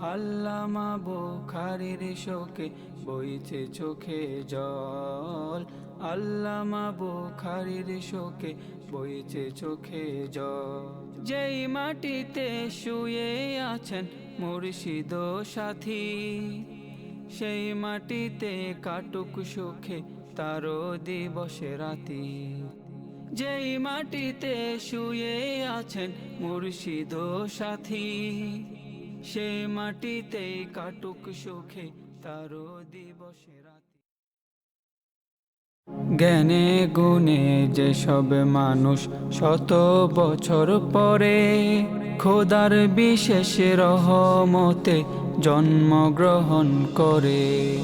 আল্লামা বুখারির শোকে বইছে চোখে জল। আল্লামা বুখারির শোকে বইছে চোখে জল। যেই মাটিতে শুয়ে আছেন মুর্শিদ সাথী, সেই মাটিতে কাটুক সুখে তারও দিবসে রাতি। যেই মাটিতে শুয়ে আছেন মুর্শিদ সাথী সে মাটিতে কাটুক সুখে, তারও দিবসে রাতি। জ্ঞানে গুণে যেসব মানুষ শত বছর পরে, খোদার বিশেষ রহমতে জন্মগ্রহণ করে।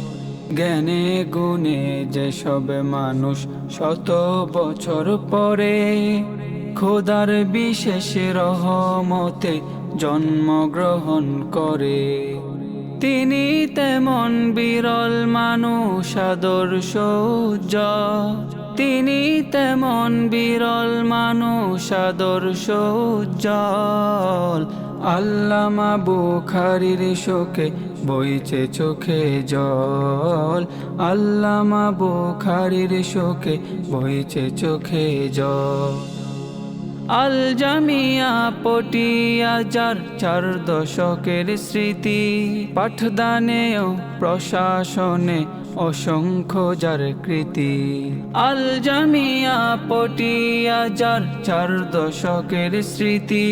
জ্ঞানে গুণে যেসব মানুষ শত বছর পরে, খোদার বিশেষ রহমতে জন্মগ্রহণ করে তিনি তেমন বিরল মানুষ, আদর্শ। তিনি তেমন বিরল মানুষ, আদর্শ। আল্লামা বুখারির শোকে বইছে চোখে জল আল্লামা বুখারির শোকে বইছে চোখে জল আল জামিয়া পটিয়া, যার চার দশকের স্মৃতি। পাঠদানে ও প্রশাসনে অসংখ্য যার কৃতি। আল জামিয়া পটিয়া, যার চার দশকের স্মৃতি।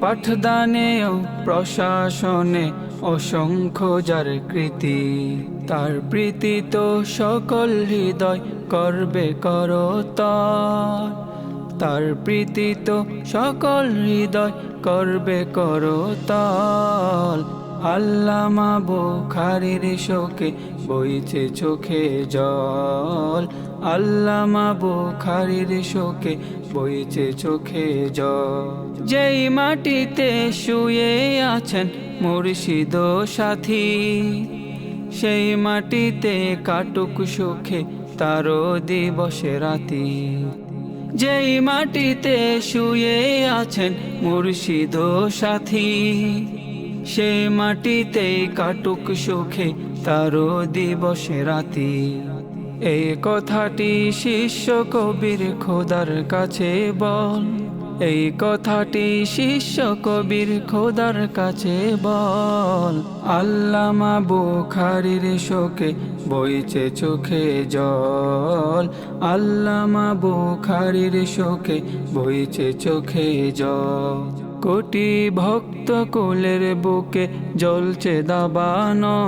পাঠদানে ও প্রশাসনে অসংখ্য যার কৃতি। তার প্রীতি তো সকল হৃদয় করবে করতার। তার প্রীতি তো সকল হৃদয় করবে করতাল। আল্লামা বুখারির শোকে বইছে চোখে জল। আল্লামা বুখারির শোকে বইছে চোখে জল। যেই মাটিতে শুয়ে আছেন মুর্শিদ সাথী, সেই মাটিতে কাটুক সুখে তারও দিবসে রাতি। যেই মাটিতে শুয়ে আছেন মুর্শিদ সাথী সে মাটিতে কাটুক সুখে তার দিবসে রাতি। এই কথাটি শিষ্য কবির খোদার কাছে বল। এই কথাটি শিষ্য কবির খোদার কাছে বল। আল্লামা বুখারির শোকে বইছে চোখে জল। আল্লামা বুখারির শোকে বইছে চোখে জল। কোটি ভক্ত কোলের বুকে জ্বলছে দাবানো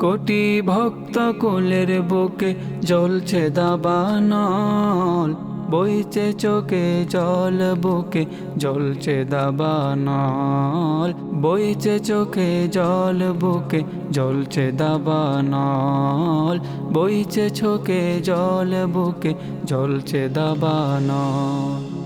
কোটি ভক্ত কোলের বুকে জ্বলছে দাবানল। বইছে চোখে জল, বুকে জ্বলছে দাবানল। বইছে চোখে জল, বুকে জ্বলছে দাবানল। বইছে চোখে জল, বুকে জ্বলছে দাবানল।